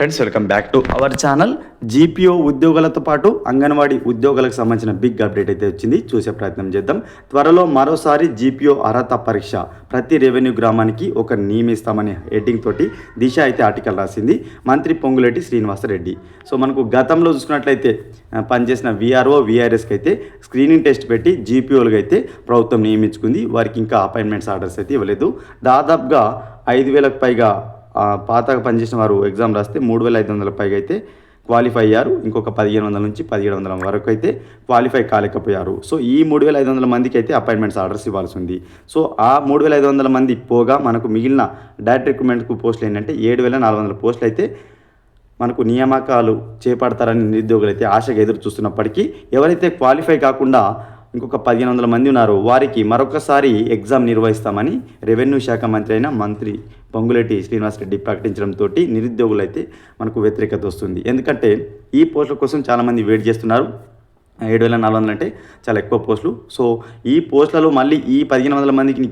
Friends welcome back to our channel GPO ఉద్యోగాలతో పాటు అంగన్వాడీ ఉద్యోగాలకు సంబంధించిన బిగ్ అప్డేట్ అయితే వచ్చింది. చూసే ప్రయత్నం చేద్దాం. త్వరలో మరోసారి జీపీఓ అర్హత పరీక్ష ప్రతి రెవెన్యూ గ్రామానికి ఒక నియమిస్తామనే హెడ్డింగ్ తోటి దిశ అయితే ఆర్టికల్ రాసింది. మంత్రి పొంగులేటి శ్రీనివాసరెడ్డి. సో మనకు గతంలో చూసుకున్నట్లయితే పనిచేసిన విఆర్ఓ విఆర్ఎస్కి అయితే స్క్రీనింగ్ టెస్ట్ పెట్టి జీపీఓలుగా అయితే ప్రభుత్వం నియమించుకుంది. వారికి ఇంకా అపాయింట్మెంట్స్ ఆర్డర్స్ అయితే ఇవ్వలేదు. దాదాపుగా ఐదు వేలకు పైగా ఆ, పాతగా పనిచేసిన వారు ఎగ్జామ్ రాస్తే మూడు వేల ఐదు వందల పైగా అయితే క్వాలిఫై అయ్యారు. ఇంకొక పదిహేను వందల నుంచి పదిహేడు వందల వరకు అయితే క్వాలిఫై కాలేకపోయారు. సో ఈ మూడు వేల ఐదు వందల మందికి అయితే అపాయింట్మెంట్స్ ఆర్డర్స్ ఇవ్వాల్సి ఉంది. సో ఆ మూడు వేల ఐదు వందల మంది పోగా మనకు మిగిలిన డైరెక్ట్ రిక్రూట్మెంట్కు పోస్టులు ఏంటంటే ఏడు వేల నాలుగు వందల పోస్టులు అయితే మనకు నియామకాలు చేపడతారని నిరుద్యోగులు అయితే ఆశగా ఎదురు చూస్తున్నప్పటికీ ఎవరైతే క్వాలిఫై కాకుండా ఇంకొక పదిహేను వందల మంది ఉన్నారు. వారికి మరొకసారి ఎగ్జామ్ నిర్వహిస్తామని రెవెన్యూ శాఖ మంత్రి అయిన మంత్రి పొంగులేటి శ్రీనివాసరెడ్డి ప్రకటించడంతో నిరుద్యోగులు అయితే మనకు వ్యతిరేకత వస్తుంది. ఎందుకంటే ఈ పోస్టుల కోసం చాలామంది వెయిట్ చేస్తున్నారు. ఏడు వేల నాలుగు వందలు అంటే చాలా ఎక్కువ పోస్టులు. సో ఈ పోస్టులలో మళ్ళీ ఈ పదిహేను వందల మందికి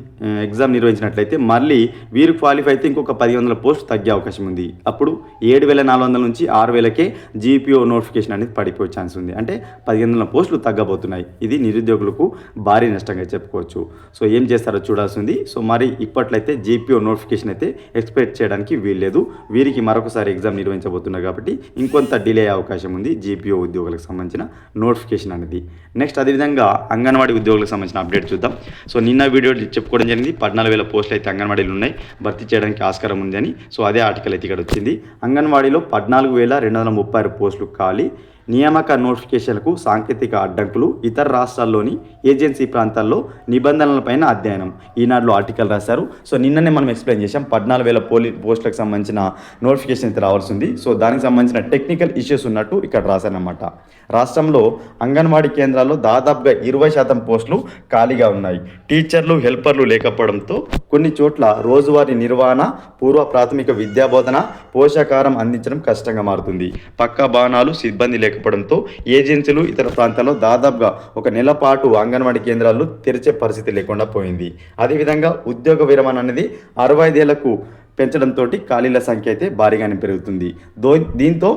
ఎగ్జామ్ నిర్వహించినట్లయితే మళ్ళీ వీరు క్వాలిఫై అయితే ఇంకొక పదిహేను వందల పోస్ట్ తగ్గే అవకాశం ఉంది. అప్పుడు ఏడు వేల నాలుగు వందల నుంచి ఆరు వేలకే జీపీఓ నోటిఫికేషన్ అనేది పడిపోయే ఛాన్స్ ఉంది. అంటే పదిహేను వందల పోస్టులు తగ్గబోతున్నాయి. ఇది నిరుద్యోగులకు భారీ నష్టంగా చెప్పుకోవచ్చు. సో ఏం చేస్తారో చూడాల్సి ఉంది సో మరి ఇప్పట్లయితే జీపీఓ నోటిఫికేషన్ అయితే ఎక్స్పెక్ట్ చేయడానికి వీల్లేదు. వీరికి మరొకసారి ఎగ్జామ్ నిర్వహించబోతున్నారు కాబట్టి ఇంకొంత డిలే అవకాశం ఉంది జీపీఓ ఉద్యోగులకు సంబంధించిన నోటిఫికేషన్ అనేది. నెక్స్ట్ అదేవిధంగా అంగన్వాడీ ఉద్యోగులకు సంబంధించిన అప్డేట్ చూద్దాం. సో నిన్న వీడియో చెప్పుకోవడం జరిగింది. పద్నాలుగు వేల పోస్టులు అయితే అంగన్వాడీలు ఉన్నాయి. భర్తీ చేయడానికి ఆస్కారం ఉందని సో అదే ఆర్టికల్ అయితే ఇక్కడ వచ్చింది. అంగన్వాడీలో పద్నాలుగు వేల రెండు వందల ముప్పై ఆరు పోస్టులు ఖాళీ. నియామక నోటిఫికేషన్లకు సాంకేతిక అడ్డంకులు. ఇతర రాష్ట్రాల్లోని ఏజెన్సీ ప్రాంతాల్లో నిబంధనలపైన అధ్యయనం. ఈనాడులో ఆర్టికల్ రాశారు. సో నిన్ననే మనం ఎక్స్ప్లెయిన్ చేశాం. పద్నాలుగు వేల పోలీ పోస్టులకు సంబంధించిన నోటిఫికేషన్ అయితే రావాల్సింది సో దానికి సంబంధించిన టెక్నికల్ ఇష్యూస్ ఉన్నట్టు ఇక్కడ రాశారనమాట రాష్ట్రంలో అంగన్వాడీ కేంద్రాల్లో దాదాపుగా ఇరవై శాతం పోస్టులు ఖాళీగా ఉన్నాయి. టీచర్లు హెల్పర్లు లేకపోవడంతో కొన్ని చోట్ల రోజువారీ నిర్వహణ పూర్వ ప్రాథమిక విద్యాబోధన పోషకాహారం అందించడం కష్టంగా మారుతుంది. పక్కా భవనాలు సిబ్బంది లేకపోవడంతో ఏజెన్సీలు ఇతర ప్రాంతాల్లో దాదాపుగా ఒక నెల పాటు అంగన్వాడీ కేంద్రాలు తెరిచే పరిస్థితి లేకుండా పోయింది. అదేవిధంగా ఉద్యోగ విరమణ అనేది అరవై ఐదేళ్ళకు పెంచడంతో ఖాళీల సంఖ్య అయితే భారీగానే పెరుగుతుంది. దో దీంతో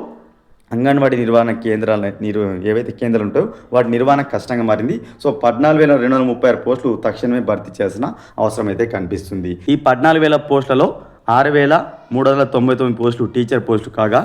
అంగన్వాడీ నిర్వహణ కేంద్రాల నిరు ఏవైతే కేంద్రాలు ఉంటాయో వాటి నిర్వహణ కష్టంగా మారింది. సో పద్నాలుగు వేల రెండు వందల ముప్పై ఆరు పోస్టులు తక్షణమే భర్తీ చేసిన అవసరం అయితే కనిపిస్తుంది. ఈ పద్నాలుగు వేల పోస్టులలో ఆరు వేల మూడు వందల తొంభై తొమ్మిది పోస్టులు టీచర్ పోస్టులు కాగా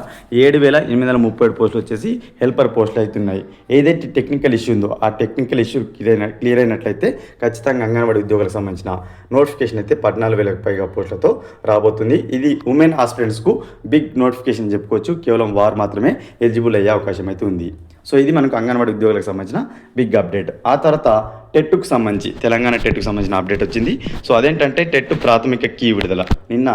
ఏడు వేల ఎనిమిది వందల ముప్పై ఏడు పోస్టులు వచ్చేసి హెల్పర్ పోస్టులు అవుతున్నాయి. ఏదైతే టెక్నికల్ ఇష్యూ ఉందో ఆ టెక్నికల్ ఇష్యూ క్లియర్ అయిన క్లియర్ అయినట్లయితే ఖచ్చితంగా అంగన్వాడీ ఉద్యోగులకు సంబంధించిన నోటిఫికేషన్ అయితే పద్నాలుగు వేలకు పైగా పోస్టులతో రాబోతుంది. ఇది ఉమెన్ ఆస్పిరెంట్స్కు బిగ్ నోటిఫికేషన్ చెప్పుకోవచ్చు. కేవలం వారు మాత్రమే ఎలిజిబుల్ అయ్యే అవకాశం అయితే ఉంది. సో ఇది మనకు అంగన్వాడీ ఉద్యోగులకు సంబంధించిన బిగ్ అప్డేట్ ఆ తర్వాత టెట్కు సంబంధించి తెలంగాణ టెట్కు సంబంధించిన అప్డేట్ వచ్చింది. సో అదేంటంటే టెట్ ప్రాథమిక కీ విడుదల. నిన్న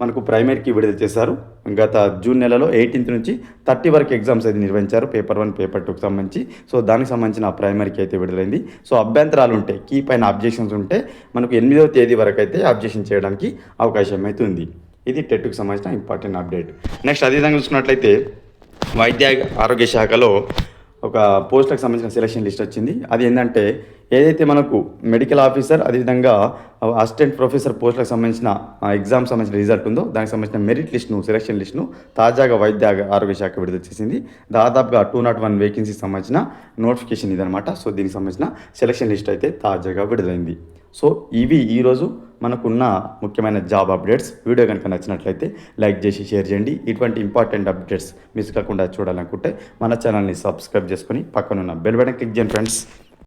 మనకు ప్రైమరీ కీ విడుదల చేశారు. గత జూన్ నెలలో ఎయిటీన్త్ నుంచి థర్టీ వరకు ఎగ్జామ్స్ అయితే నిర్వహించారు. పేపర్ వన్ పేపర్ టూకి సంబంధించి. సో దానికి సంబంధించిన ప్రైమరీకి అయితే విడుదలైంది. సో అభ్యంతరాలు ఉంటే కీ పైన అబ్జెక్షన్స్ ఉంటే మనకు ఎనిమిదవ తేదీ వరకు అయితే అబ్జెక్షన్ చేయడానికి అవకాశం అయితే ఉంది. ఇది టెట్కు సంబంధించిన ఇంపార్టెంట్ అప్డేట్ నెక్స్ట్ అదేవిధంగా చూసుకున్నట్లయితే వైద్య ఆరోగ్య శాఖలో ఒక పోస్టులకు సంబంధించిన సెలక్షన్ లిస్ట్ వచ్చింది. అది ఏంటంటే ఏదైతే మనకు మెడికల్ ఆఫీసర్ అదేవిధంగా అసిస్టెంట్ ప్రొఫెసర్ పోస్టులకు సంబంధించిన ఎగ్జామ్ సంబంధించిన రిజల్ట్ ఉందో దానికి సంబంధించిన మెరిట్ లిస్ట్ను సెలక్షన్ లిస్ట్ను తాజాగా వైద్య ఆరోగ్య శాఖ విడుదల చేసింది. దాదాపుగా టూ నాట్ వన్ వేకెన్సీకి సంబంధించిన నోటిఫికేషన్ ఇదనమాట సో దీనికి సంబంధించిన సెలక్షన్ లిస్ట్ అయితే తాజాగా విడుదలైంది. సో ఇవి ఈరోజు మనకున్న ముఖ్యమైన జాబ్ అప్డేట్స్ వీడియో కనుక నచ్చినట్లయితే లైక్ చేసి షేర్ చేయండి. ఇటువంటి ఇంపార్టెంట్ అప్డేట్స్ మిస్ కాకుండా చూడాలనుకుంటే మన ఛానల్ని సబ్స్క్రైబ్ చేసుకొని పక్కనున్న బెల్ బటన్ క్లిక్ చేయండి ఫ్రెండ్స్.